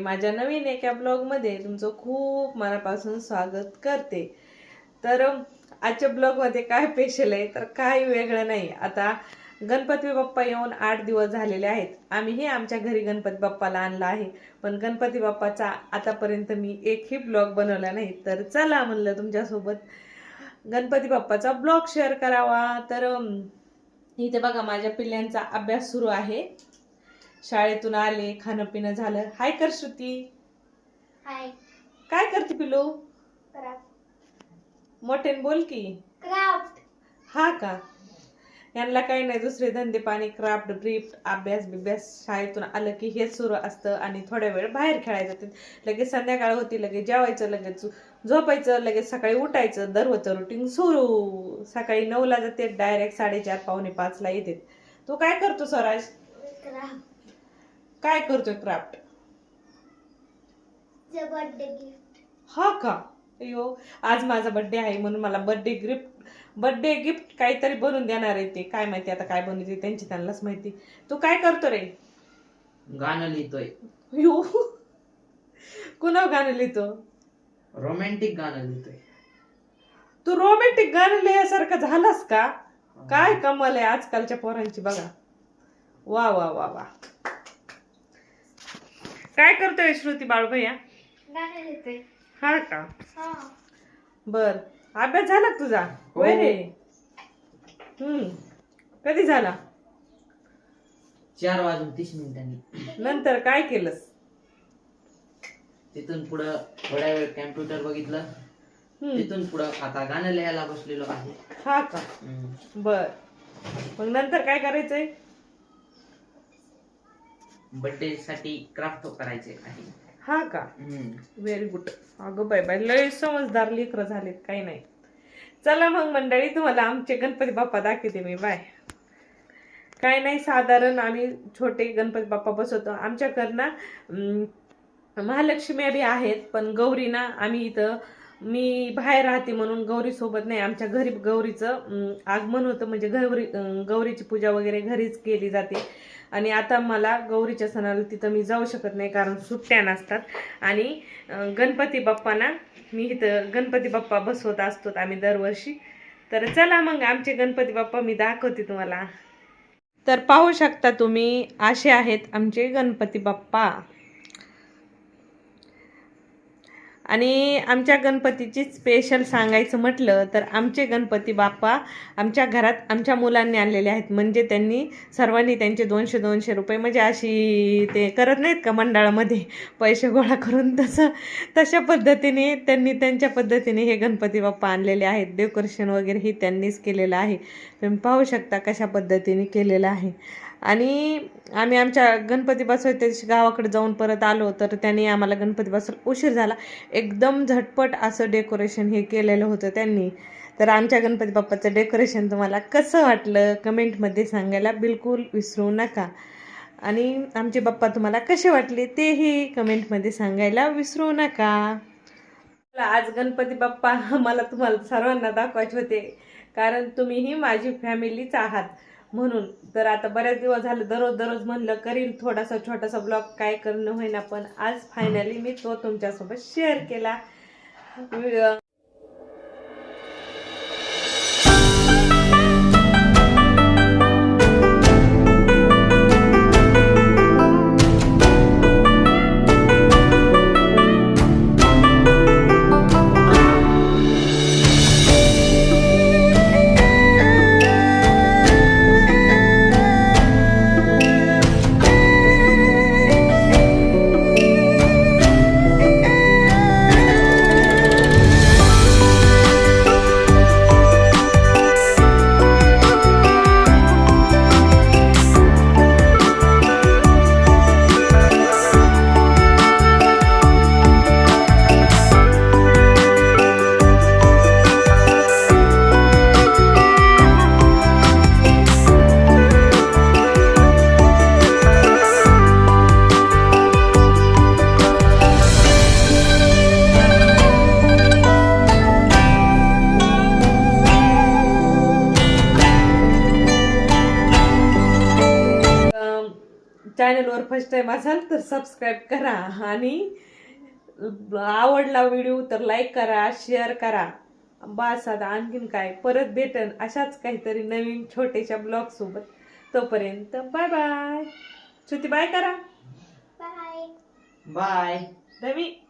माझ्या नवीन एका ब्लॉगमध्ये तुमचं खूप मनापासून स्वागत करते. तर आजच्या ब्लॉगमध्ये काय स्पेशल आहे? तर काही वेगळं नाही. आता गणपती बाप्पा येऊन आठ दिवस झालेले आहेत. आम्हीही आमच्या घरी गणपती बाप्पाला आणला आहे. पण गणपती बाप्पाचा आतापर्यंत मी एकही ब्लॉग बनवला नाही. तर चला म्हणलं तुमच्यासोबत गणपती बाप्पाचा ब्लॉग शेअर करावा. तर इथे बघा माझ्या पिल्ल्यांचा अभ्यास सुरू आहे. शाळेतून आले खाणं पिणं झालं. हाय कर श्रुती. हाय. काय करते पिलू क्राफ्ट. मोठ्याने बोल की. क्राफ्ट. हा का? यांना काही नाही दुसरे धंदे पाणी क्राफ्ट ब्रीफ अभ्यास बिभ्यास शाळेतून आलं की हेच सुरू असतं आणि थोड्या वेळ बाहेर खेळायचं ते. लगेच संध्याकाळ होती लगेच जेवायचं लगेच झोपायचं लगेच सकाळी उठायचं. दररोजचं रुटीन सुरू. सकाळी नऊला जाते डायरेक्ट साडेचार पावणे पाचला येते. तू काय करतो स्वराज? क्राफ्ट. काय करतोय क्राफ्ट च बर्थडे गिफ्ट हा का? अयो आज माझा बर्थडे आहे म्हणून मला बर्थडे गिफ्ट बर्थडे गिफ्ट काहीतरी बनवून देणार आहे ते. काय माहिती आता काय बनवते त्यांची त्यांनाच माहिती. तू काय करतो रे? गाणं लिहितोय. यो कुणा गाणं लिहितो? रोमॅन्टिक गाणं लिहितोय. तू रोमॅन्टिक गाणं लिहायसारखा झालास का? काय कमाल आहे आजकालच्या पोरांची बघा. वा वा वा वा. काय करतोय श्रुती बाळभैया? गाणे लिहितोय हा का? हा. बर. अभ्यास झाला का तुझा? हो. होय रे. हम्म. कधी झाला? चार वाजून तीस मिनिटांनी. नंतर काय केलंस? तिथून पुढं थोड्या वेळ कॅम्प्युटर बघितलं. हम्म. तिथून पुढं आता गाणं लिहायला बसलेलो आहे. हा का? हम्म. बर. मग नंतर काय करायचंय? बर्थडे साठी क्राफ्ट करायचे आहे. हा का? हम्म. व्हेरी गुड अगं बाय बाय लय समजदार लेकरं झालेत काही नाही. चला मग मंडळी तुम्हाला आमचे गणपती बाप्पा दाखवते मी बाय. काय नाही साधारण आम्ही छोटे गणपती बाप्पा बसवतो. आमच्याकडं ना अं, महालक्ष्मी बी आहेत पण गौरी ना आम्ही इथं मी बाहेर राहते म्हणून गौरीसोबत नाही. आमच्या घरी गौरीचं आगमन होतं. म्हणजे गौरी गौरीची पूजा वगैरे घरीच केली जाते. आणि आता मला गौरीच्या सणाला तिथं मी जाऊ शकत नाही कारण सुट्ट्या नसतात. आणि गणपती बाप्पांना मी इथं गणपती बाप्पा बसवत असतो आम्ही दरवर्षी. तर चला मग आमचे गणपती बाप्पा मी दाखवते तुम्हाला. तर पाहू शकता तुम्ही असे आहेत आमचे गणपती बाप्पा. आणि आमच्या गणपतीची स्पेशल सांगायचं म्हटलं तर आमचे गणपती बाप्पा आमच्या घरात आमच्या मुलांनी आणलेले आहेत. म्हणजे त्यांनी सर्वांनी त्यांचे दोनशे दोनशे रुपये म्हणजे अशी ते करत नाहीत का मंडळामध्ये? पैसे गोळा करून तसं तशा पद्धतीने त्यांनी त्यांच्या पद्धतीने हे गणपती बाप्पा आणलेले आहेत. डेकोरेशन वगैरे हे त्यांनीच केलेलं आहे. तुम्ही पाहू शकता कशा पद्धतीने केलेलं आहे. आणि आम्ही आमच्या गणपती बसवायच्या दिवशी गावाकडे जाऊन परत आलो तर त्यांनी आम्हाला गणपती बसवायला उशीर झाला. एकदम झटपट असं डेकोरेशन हे केलेलं होतं त्यांनी. तर आमच्या गणपती बाप्पाचं डेकोरेशन तुम्हाला कसं वाटलं कमेंटमध्ये सांगायला बिलकुल विसरू नका. आणि आमचे बाप्पा तुम्हाला कसे वाटले तेही कमेंटमध्ये सांगायला विसरू नका. आज गणपती बाप्पा मला तुम्हाला सर्वांना दाखवायचे होते. कारण तुम्हीही माझी फॅमिलीच आहात. म्हणून. तर आता बऱ्याच दिवस झालं दररोज दररोज म्हणलं करील थोडासा छोटासा ब्लॉग काय करणं होईना पण आज फायनली मी तो तुमच्यासोबत शेअर केला. चॅनलवर फर्स्ट टाइम असाल तर सबस्क्राईब करा आणि आवडला व्हिडिओ तर लाईक करा शेअर करा. बस आता आणखीन काय? परत भेटन अशाच काहीतरी नवीन छोट्याशा ब्लॉग सोबत. तोपर्यंत बाय बाय श्रुती बाय करा. Bye bye Ravi